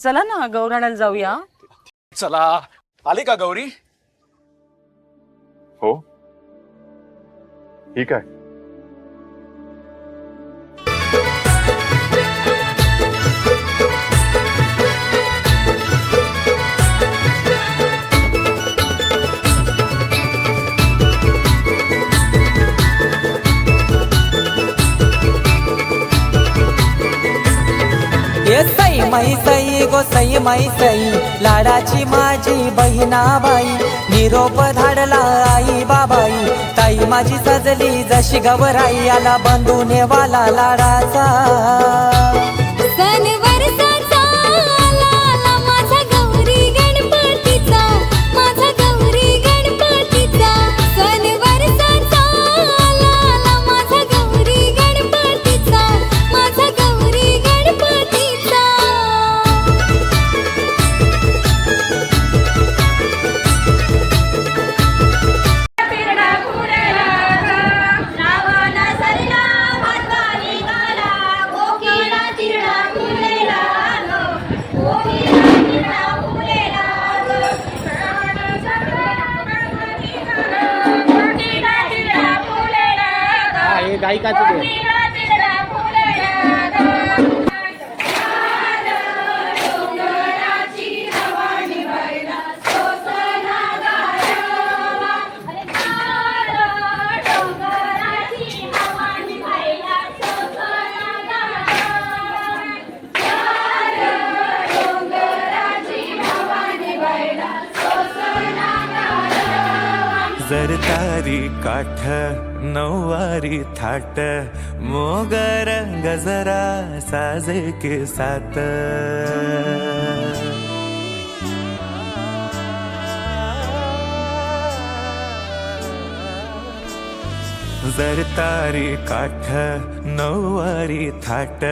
चला ना गौराण्याला जाऊया. चला. आली का गौरी? हो. ठीक आहे. ये सई माई गो सई माई सई लाडाची माझी बहिणाबाई निरोप धाडला आई बाबाई ताई माझी सजली जशी गवराई आला बंधू वाला लाडाचा. जर तारी काठ नऊवारी थाट. मोगर गजरा साजे के साथ. जर तारी काठ नऊवारी थाट.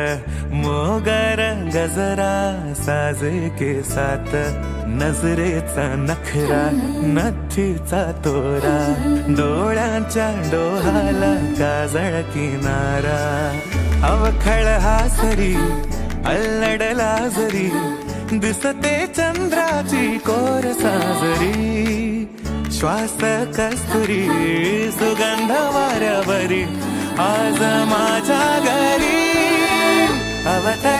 मोगर गजरा साजे के साथ. नजरेचा नखरा नथीचा तोरा डोळ्यांच्या डोहाला काजळ किनारा. अवखळ हासरी अल्लडला जरी दिसते चंद्राची कोर साजरी. श्वास कस्तुरी सुगंध वाऱ्यावरी आज माझ्या घरी. अवतरली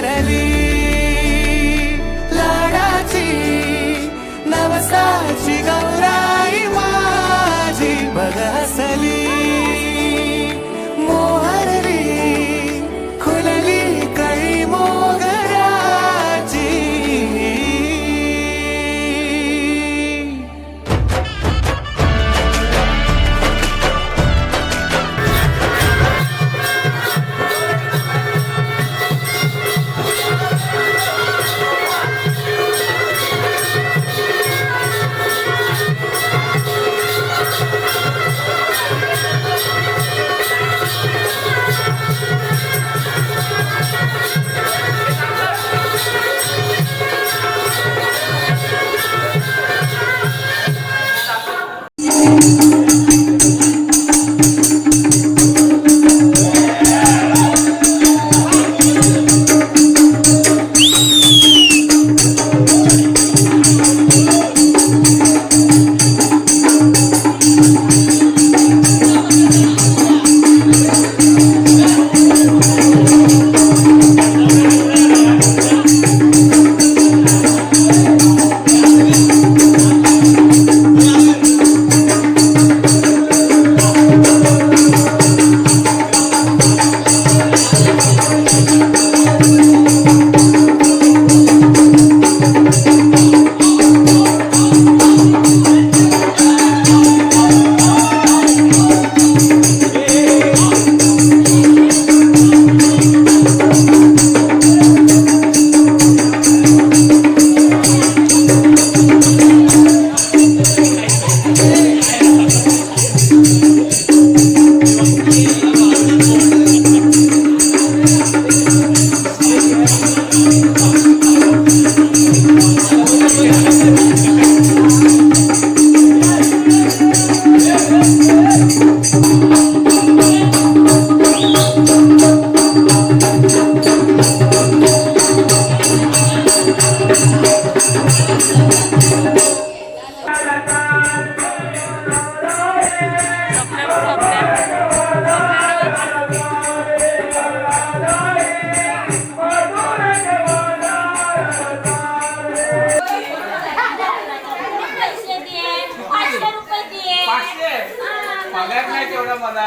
मला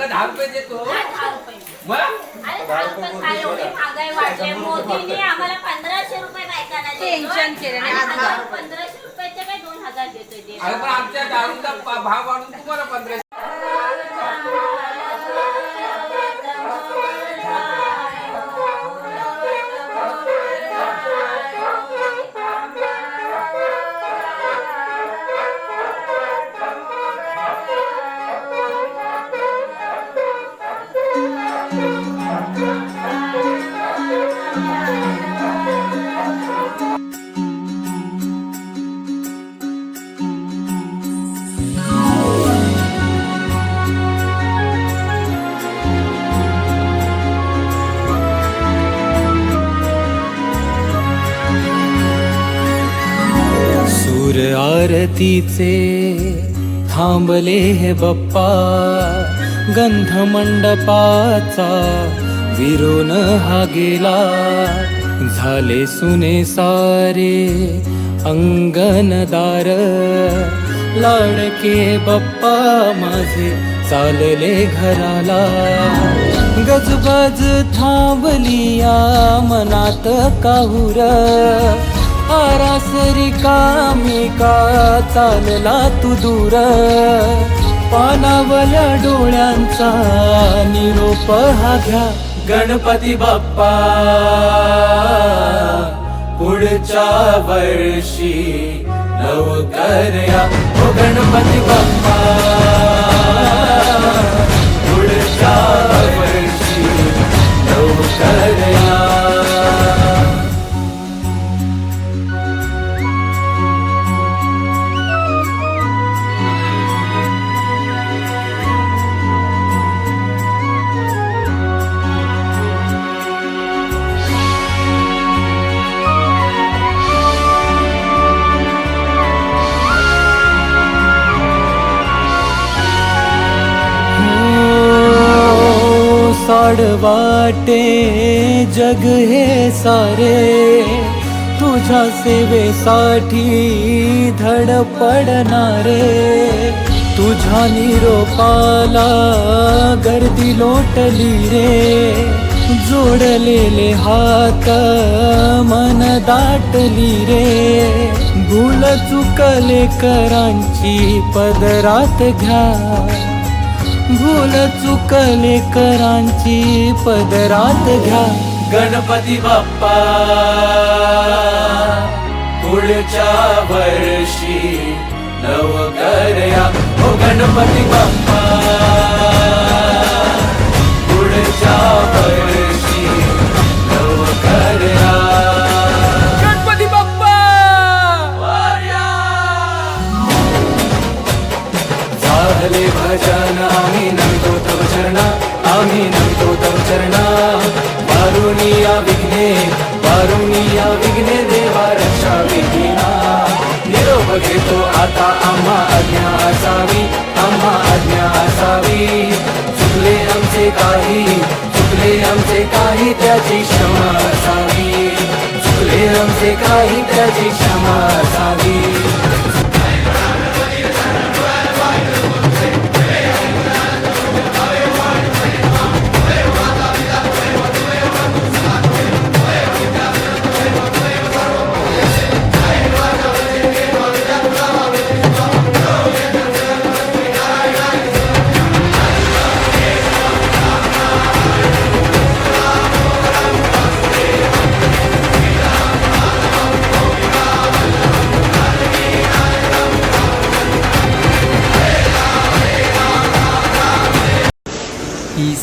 दहा रुपये देतो. तुला दहा रुपये आम्हाला पंधराशे रुपये बायकांना टेन्शन केलं पंधराशे रुपयाचे काय दोन हजार देतोय ते अगं पण आमच्या दारूचा भाव वाढून तुम्हाला पंधरा परतीचे थांबले हे बप्पा गंध मंडपाचा विरोन हा गेला. झाले सुने सारे अंगणदार लाडके बप्पा माझे चालले घराला. गजबज थांबली या मनात काहुर आरासरी कामी का चालला तू दूर. पानावल्या डोळ्यांचा निरोप हा घ्या. गणपती बाप्पा पुढच्या वर्षी लवकर या. ओ गणपती बाप्पा पुढच्या वर्षी लवकर साड वाटे जग हे सारे. तुझ्या सेवेसाठी धडपडणारे तुझ्या निरोपाला गर्दी लोटली रे. जोडलेले हात मन दाटली रे. भूल चुकले करांची पदरात घ्या. भूल चुकले करांची पदरात घ्या. गणपती बाप्पा पुढच्या वर्षी लवकर या. हो गणपती बाप्पा. या विघ्ने देवा रक्षा विघिना निरोप घेतो आता आम्हा आज्ञा असावी आम्हा आज्ञा असावी. चुकले आमचे काही चुकले आमचे काही त्याची क्षमा असावी. चुकले आमचे काही त्याची क्षमा असावी.